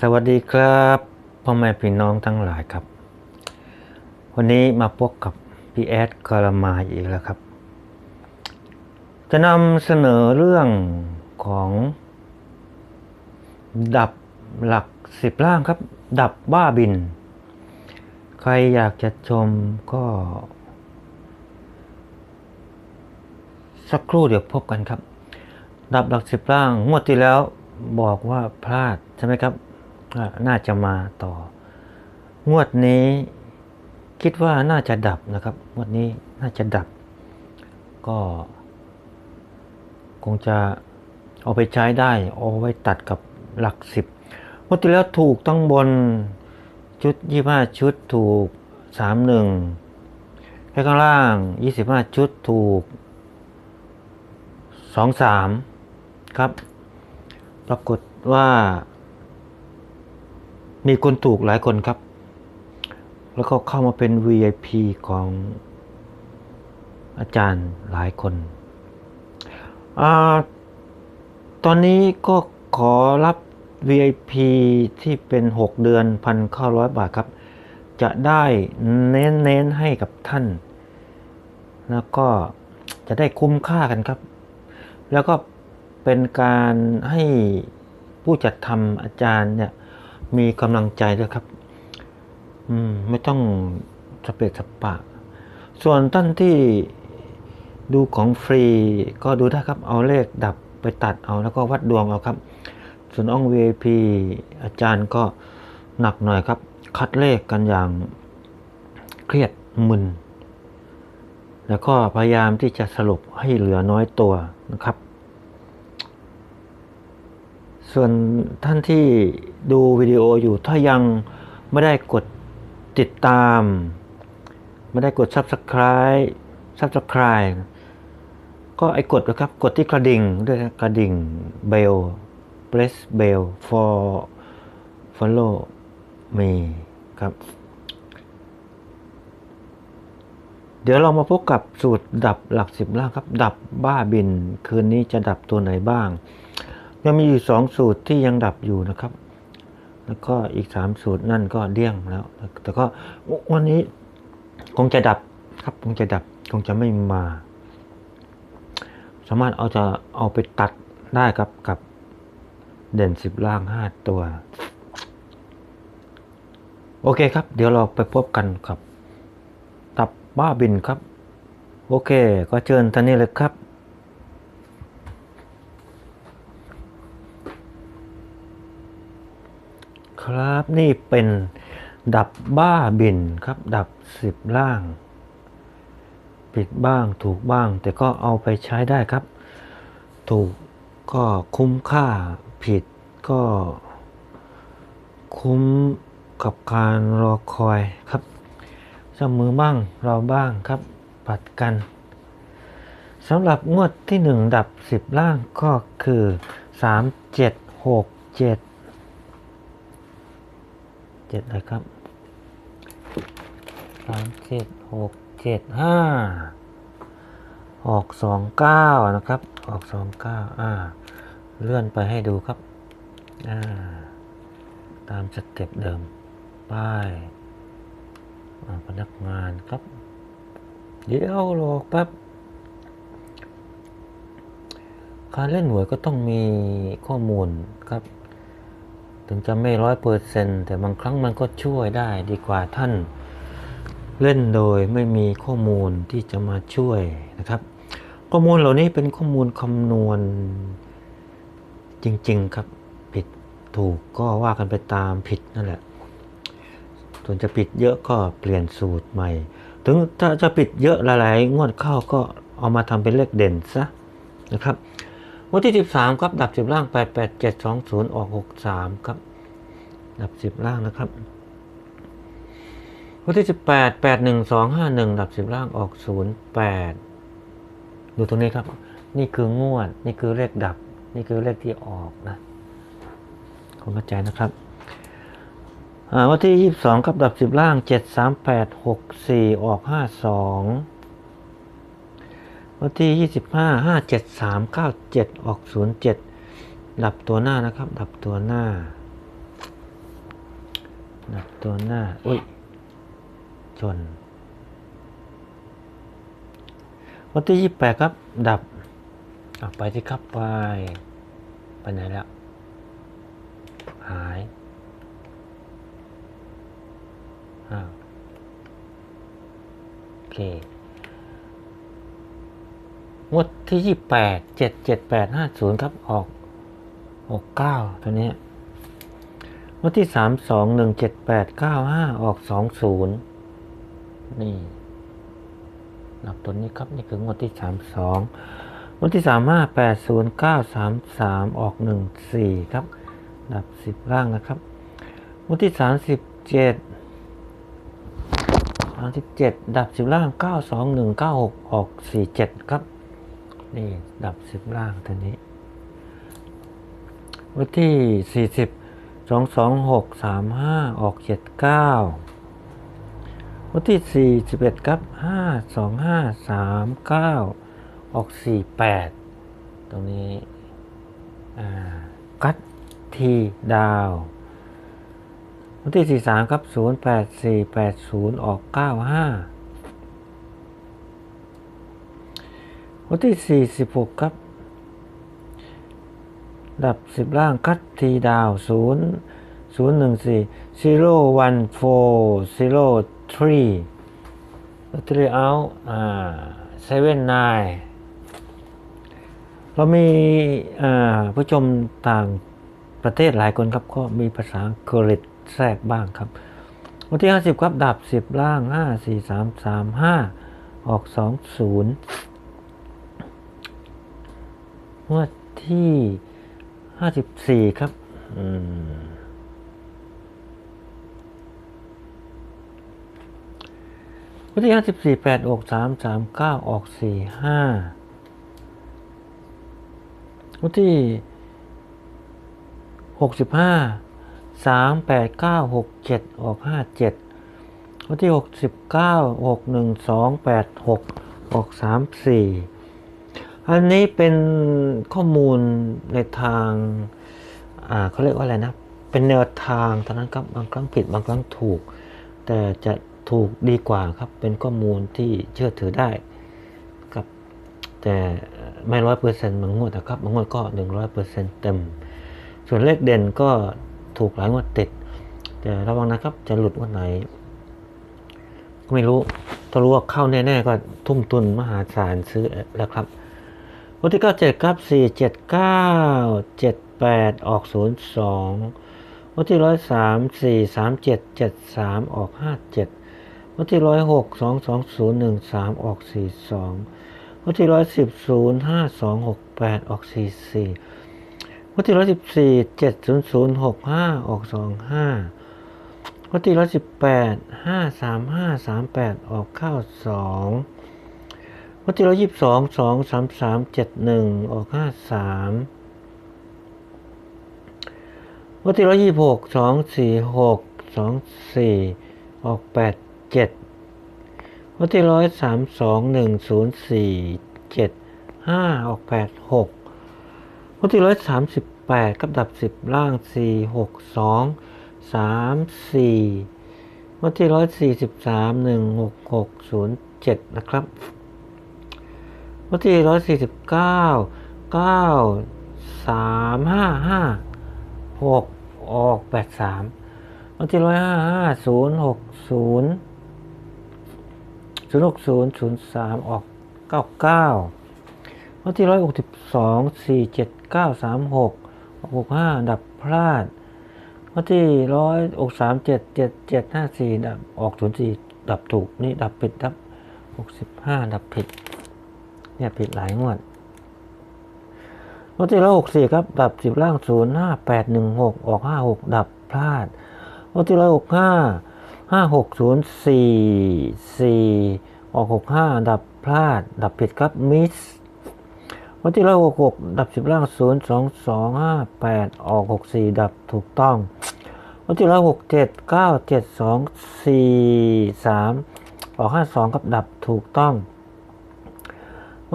สวัสดีครับพ่อแม่พี่น้องทั้งหลายครับ วันนี้มาพบกับพี่แอดกาลามาอีกแล้วครับ จะนำเสนอเรื่องของ ดับหลักสิบล่างครับ ดับบ้าบิน ใครอยากจะชมก็ สักครู่เดี๋ยวพบกันครับ ดับหลักสิบล่างงวดที่แล้วบอกว่าพลาดใช่ไหมครับ น่าจะมาต่อ งวดนี้คิดว่าน่าจะดับนะครับ งวดนี้น่าจะดับ ก็คงจะเอาไปใช้ได้ เอาไว้ตัดกับหลักสิบงวดที่แล้วถูกตั้งบนชุดยี่ห้าชุดถูกสามหนึ่งแค่ข้างล่างยี่สิบห้าชุดถูกสองสามครับ ปรากฏว่า มีคนถูกหลายคนครับ แล้วก็เข้ามาเป็น VIP ของอาจารย์หลายคนอตอนนี้ก็ขอรับ VIP ที่เป็น 6 เดือน 1,900 บาทครับ จะได้เน้นเน้นๆให้กับท่าน แล้วก็จะได้คุ้มค่ากันครับ แล้วก็เป็นการให้ผู้จัดทำอาจารย์เนี่ย มีกำลังใจด้วยครับ อืม ไม่ต้องสเปรสปะ ส่วนท่านที่ดูของฟรีก็ดูได้ครับ เอาเลขดับไปตัดเอาแล้วก็วัดดวงเอาครับ ส่วนอ่อง VIP อาจารย์ก็หนักหน่อยครับ คัดเลขกันอย่างเครียดมึน แล้วก็พยายามที่จะสรุปให้เหลือน้อยตัวนะครับ ส่วนท่านที่ดูวิดีโออยู่ถ้ายังไม่ได้กดติดตาม ไม่ได้กด Subscribe Subscribe ก็ไอ้กดนะครับ กดที่กระดิ่งด้วยกระดิ่ง bell press bell for follow me ครับ เดี๋ยวเรามาพบกับสูตรดับหลักสิบล่างครับ ดับบ้าบิน คืนนี้จะดับตัวไหนบ้าง ยังมีอยู่สองสูตรที่ยังดับอยู่นะครับ แล้วก็อีกสามสูตรนั่นก็เดี้ยงแล้ว แต่ก็วันนี้คงจะดับครับคงจะดับคงจะไม่มา สามารถเอาจะเอาไปตัดได้ครับกับเด่นสิบล่างห้าตัว โอเคครับ เดี๋ยวเราไปพบกันกับ ตับบ้าบินครับ โอเค ก็เชิญท่านนี้เลยครับ ครับ นี่เป็นดับบ้าบินครับ ดับสิบล่าง ผิดบ้างถูกบ้าง แต่ก็เอาไปใช้ได้ครับ ถูกก็คุ้มค่าผิดก็ คุ้มกับการรอคอยครับเสมอบ้างเราบ้างครับ ปัดกันสำหรับงวดที่หนึ่งดับสิบล่างก็คือสามเจ็ดอะไรครับสามเจ็ดหกเจ็ดห้าออกสองเก้านะครับ ออกสองเก้าอ่า เลื่อนไปให้ดูครับ อ่า ตามสเต็ปเดิม ป้ายพนักงานครับ เดี๋ยวรอแป๊บการเล่นหวยก็ต้องมีข้อมูลครับ ถึงจะไม่ร้อยเปอร์เซนแต่บางครั้งมันก็ช่วยได้ดีกว่าท่าน เล่นโดยไม่มีข้อมูลที่จะมาช่วยนะครับ ข้อมูลเหล่านี้เป็นข้อมูลคำนวณจริง ๆ ครับผิดถูกก็ว่ากันไปตามผิดนั่นแหละ ส่วนจะผิดเยอะก็เปลี่ยนสูตรใหม่ ถึงถ้าจะผิดเยอะหลายๆงวดเข้าก็เอามาทำเป็นเลขเด่นซะนะครับ วันที่ 13 ครับ ดับ 10 ล่าง 88720 ออก 63 ครับ ดับ 10 ล่างนะครับ วันที่ 18 81251 ดับ 10 ล่างออก 08 ดูตรงนี้ครับ นี่คืองวด นี่คือเลขดับ นี่คือเลขที่ออกนะผมเข้าใจนะครับวันที่ 22กับ ดับ 10 ล่าง 7 3 8 6 4 ออก 52 วันที่ 25 5 7 3 9 7 ออก 07 ดับตัวหน้านะครับ ดับตัวหน้า ดับตัวหน้า อุ้ย ชน วันที่ยี่แปดครับ ดับอะไปที่ครับไป ไปไหนแล้ว หายอ้าวโอเค งวดที่ยี่แปดเจ็ดเจ็ดแปดห้าศูนย์ครับออกออกเก้าตัวนี้งวดที่สามสองหนึ่งเจ็ดแปดเก้าห้าออกสองศูนย์นี่นับตัวนี้ครับนี่คืองวดที่สามสองงวดที่สามห้าแปดศูนย์เก้าสามสามออกหนึ่งสี่ครับดับสิบล่างนะครับงวดที่สามสิบเจ็ดสามสิบเจ็ดดับสิบล่างเก้าสองหนึ่งเก้าหกออกสี่เจ็ดครับ นี่ดับสิบล่างตัวนี้วันที่สี่สิบสองสองหกสามห้าออกเจ็ดเก้าวันที่สี่สิบเอ็ดครับห้าสองห้าสามเก้าออกสี่แปดตรงนี้อ่ากัดทีดาววันที่43ครับ08480ออก95 วันที่ 46 ครับ ดับ 10 ล่างคัดทีดาว 0 014 0 1 4 0 3ลอตเตอรี่เอาอ่า7 9 เรามีอ่าผู้ชมต่างประเทศหลายคนครับ ก็มีภาษาอังกฤษแทรกบ้างครับ วันที่ 50 ครับ ดับ 10 ล่าง 5 4 3 3 5 ออก 2 0 งวดที่54ครับ อืมวันที่54 8ออก3 3 9ออก4 5วันที่หกสิบห้าสามแปดเก้าหกเจ็ดออกห้าเจ็ดวันที่หกสิบเก้าหกหนึ่งสองแปดหกออกสามสี่ อันนี้เป็นข้อมูลในทางอ่าเขาเรียกว่าอะไรนะ เป็นแนวทางเท่านั้นครับบางครั้งผิดบางครั้งถูก แต่จะถูกดีกว่าครับ เป็นข้อมูลที่เชื่อถือได้ครับ แต่ไม่ร้อยเปอร์เซ็นต์บางงวดนะครับบางงวดก็หนึ่งร้อยเปอร์เซ็นต์เต็ม ส่วนเลขเด่นก็ถูกหลายงวดติด แต่ระวังนะครับจะหลุดวันไหน ก็ไม่รู้ถ้ารู้ว่าเข้าแน่ๆก็ทุ่มทุนมหาศาลซื้อแล้วครับ วันที่เก้าเจ็ดครับสี่เจ็ดเก้าเจ็ดแปดออกศูนย์สองวันที่ร้อยสามสี่สามเจ็ดเจ็ดสามออกห้าเจ็ดวันที่ร้อยหกสองสองศูนย์หนึ่งสามออกสี่สองวันที่ร้อยสิบศูนย์ห้าสองหกแปดออกสี่สี่วันที่ร้อยสิบสี่เจ็ดศูนย์ศูนย์หกห้าออกสองห้าวันที่ร้อยสิบแปดห้าสามห้าสามแปดออกเก้าสอง วันที่ร้อยยี่สิบสองสองสามสามเจ็ดหนึ่งออกห้าสามวันที่ร้อยยี่สิบหกสองสี่หกสองสี่ออกแปดเจ็ดวันที่ร้อยสามสองหนึ่งศูนย์สี่เจ็ดห้าออกแปดหกวันที่ร้อยสามสิบแปดกับดับสิบล่างสี่หกสองสามสี่วันที่ร้อยสี่สิบสามหนึ่งหกหกศูนย์เจ็ดนะครับ วันที่ร้อยสี่สิบเก้าเก้าสามห้าห้าหกออกแปดสามวันที่ร้อยห้าห้าศูนย์หกศูนย์ศูนย์หกศูนย์ศูนย์สามออกเก้าเก้าวันที่ร้อยหกสิบสองสี่เจ็ดเก้าสามหกออกหกห้าดับพลาดวันที่ร้อยอกสามเจ็ดเจ็ดเจ็ดห้าสี่ดับออกศูนย์สี่ดับถูกนี่ดับผิดดับหกสิบห้าดับผิด เนี่ยผิดหลายงวดวันที่ร้อยหกสี่ครับ ดับสิบล่างศูนย์ห้าแปดหนึ่งหกออกห้าหกดับพลาดวันที่ร้อยหกห้าห้าหกศูนย์สี่สี่ออกหกห้าดับพลาด ดับผิดครับมิสวันที่ร้อยหกหกดับสิบล่างศูนย์สองสองห้าแปดออกหกสี่ดับถูกต้องวันที่ร้อยหกเจ็ดเก้าเจ็ดสองสี่สามออกห้าสองครับดับถูกต้อง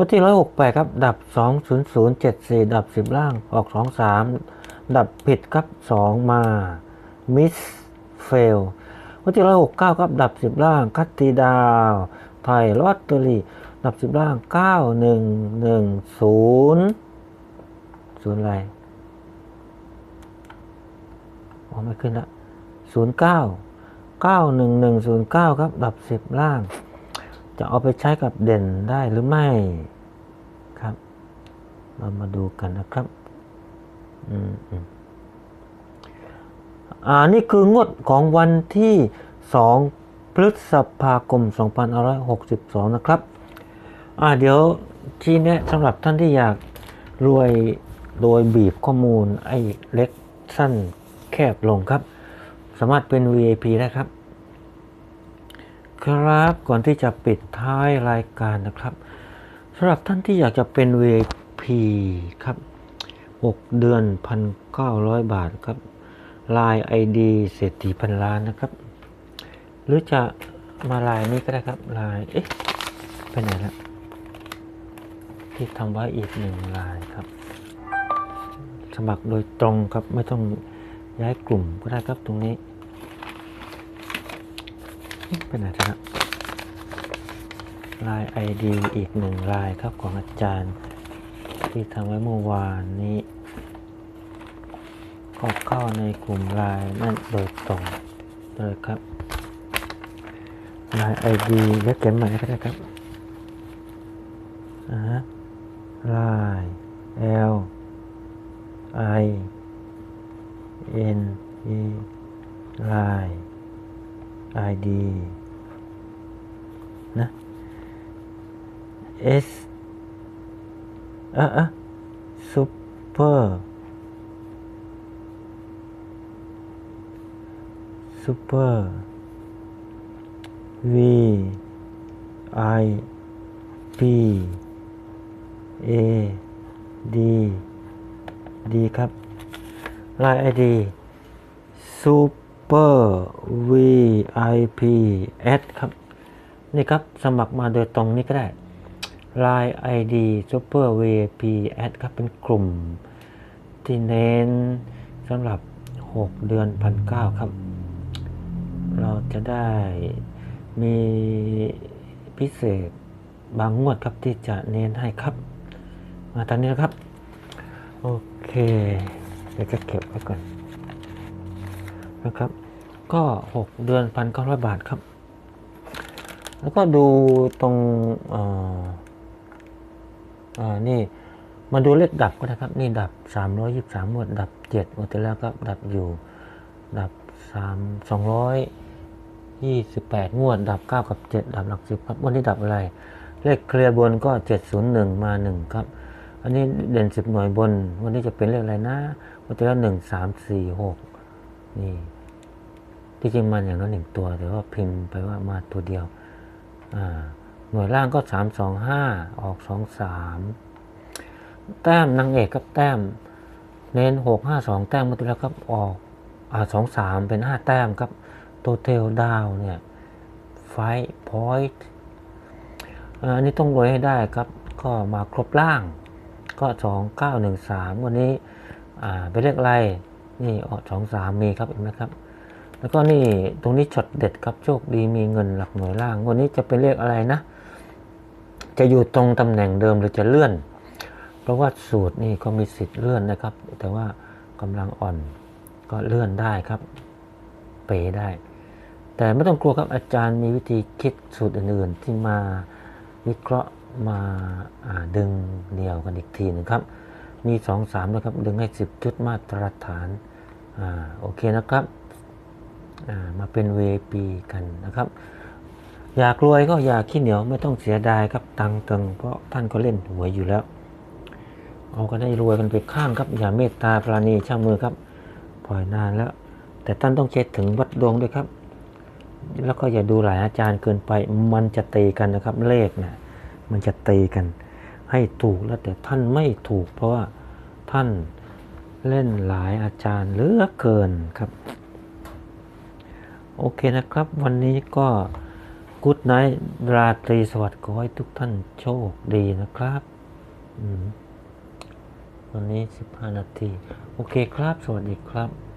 วันที่ร้อยหกแปดครับ ดับสองศูนย์ศูนย์เจ็ดสี่ดับสิบล่างออกสองามดับผิดครับสองมามิสเฟลวันที่ร้อยหกเก้าครับ ดับสิบล่างคัตตีดาวไทยลอตเตอรี่ดับสิบล่างเก้าหนึ่งหนึ่งศูนย์ศูนย์อะไรอ๋อไม่ขึ้นละศูนย์เก้าเก้าหนึ่งหนึ่งศูนย์เก้าครับ ดับสิบล่าง จะเอาไปใช้กับเด่นได้หรือไม่ครับ เรามาดูกันนะครับอืมอ่านี่คืองวดของวันที่ 2 พฤษภาคม 2562 นะครับอ่าเดี๋ยวทีเนี้สำหรับท่านที่อยากรวยโดยบีบข้อมูลไอ้เล็กสั้นแคบลงครับ สามารถเป็น VIP ได้ครับ ครับก่อนที่จะปิดท้ายรายการนะครับสำหรับท่านที่อยากจะเป็น VIP ครับ 6 เดือน 1,900 บาทครับลาย ID เศรษฐีพันล้านนะครับ หรือจะมาลายนี้ก็ได้ครับลายเอ๊ะไปไหนละที่ทำไว้อีกหนึ่งลายครับ สมัครโดยตรงครับไม่ต้องย้ายกลุ่มก็ได้ครับตรงนี้ ไปไหนละลาย ID อีกหนึ่งลายครับของอาจารย์ ที่ทำไว้เมื่อวานนี้ก็เข้าในกลุ่มลน์นั่นโดยตรงเลยครับลน์ไอดีและเขียนใหม่ก็ได้ครับอ่าไลน์ L I N E ลน์ ID นะ S อะอะซุปเปอร์ซุปเปอร์ V I P A D D ครับ ลาย ID Super Super V I P S ครับ นี่ครับสมัครมาโดยตรงนี้ก็ได้ Line ID Super VIP Ad ครับเป็นกลุ่ม ที่เน้นสำหรับ 6 เดือนพันเครับ เราจะได้มีพิเศษบางงวดครับที่จะเน้นให้ครับ มาตอนนี้นะครับ โอเค เดี๋ยวจะเก็บไว้ก่อน นะครับ ก็ 6 เดือนพันเก้าร้อยบาทครับ แล้วก็ดูตรงอ่ออ่านี่มาดูเลขดับก็ได้ครับ นี่ดับ 323หมวดดับ7หมดที่แล้วครับ ดับอยู่ ดับ 3 228งวด ดับ 9 กับ 7 ดับหลัก 10 ครับ วันนี้ดับอะไร เลขเคลียร์บนก็ 701 มา 1 ครับ อันนี้เด่น 10 หน่วยบน วันนี้จะเป็นเลขอะไรนะวันที่แล้ว1 3 4 6 นี่ที่จริงมันอย่างนั้นหนึ่งตัวแต่ว่าพิมพ์ไปว่ามาตัวเดียวอ่าหน่วยล่างก็สามสองห้าออกสองสามแต้มนางเอกกับแต้ม เน้นหกห้าสองแต้มมาตัวแล้วครับออกอ่าสองสามเป็นห้าแต้มครับโตเทลดาวเนี่ยไฟพอยต์อันนี้ต้องรวยให้ได้ครับ ก็มาครบล่างก็สองเก้าหนึ่งสามวันนี้ อ่าเป็นเลขอะไร นี่ออกสองสามมีครับเห็นไหมครับ แล้วก็นี่ตรงนี้ช็อตเด็ดครับโชคดีมีเงินหลักหน่วยล่าง วันนี้จะเป็นเลขอะไรนะ จะอยู่ตรงตำแหน่งเดิมหรือจะเลื่อน เพราะว่าสูตรนี่ก็มีสิทธิ์เลื่อนนะครับ แต่ว่ากำลังอ่อนก็เลื่อนได้ครับ เปได้ แต่ไม่ต้องกลัวครับอาจารย์มีวิธีคิดสูตรอื่นๆ ที่มาวิเคราะห์มาาดึงเดี่ยวกันอีกทีหนึงครับ มีสองสามนะครับ ดึงให้สิบจุดมาตรฐาน อ่าโอเคนะครับอ่ามาเป็น VP กันนะครับ อยากรวยก็อยากขี้เหนียวไม่ต้องเสียดายครับตังเติงเพราะท่านก็เล่นหวยอยู่แล้ว เอากันให้รวยกันไปข้างครับอย่าเมตตาปราณีช่างมือครับปล่อยนานแล้ว แต่ท่านต้องเช็คถึงวัดดวงด้วยครับ แล้วก็อย่าดูหลายอาจารย์เกินไป มันจะตีกันนะครับเลขนะมันจะตีกัน ให้ถูกแล้วแต่ท่านไม่ถูก เพราะว่าท่าน เล่นหลายอาจารย์เหลือเกินครับ โอเคนะครับ วันนี้ก็กุดไนท์ราตรีสวัสดิ์ขอให้ทุกท่านโชคดีนะครับวันนี้ 15 นาที โอเคครับ สวัสดีครับ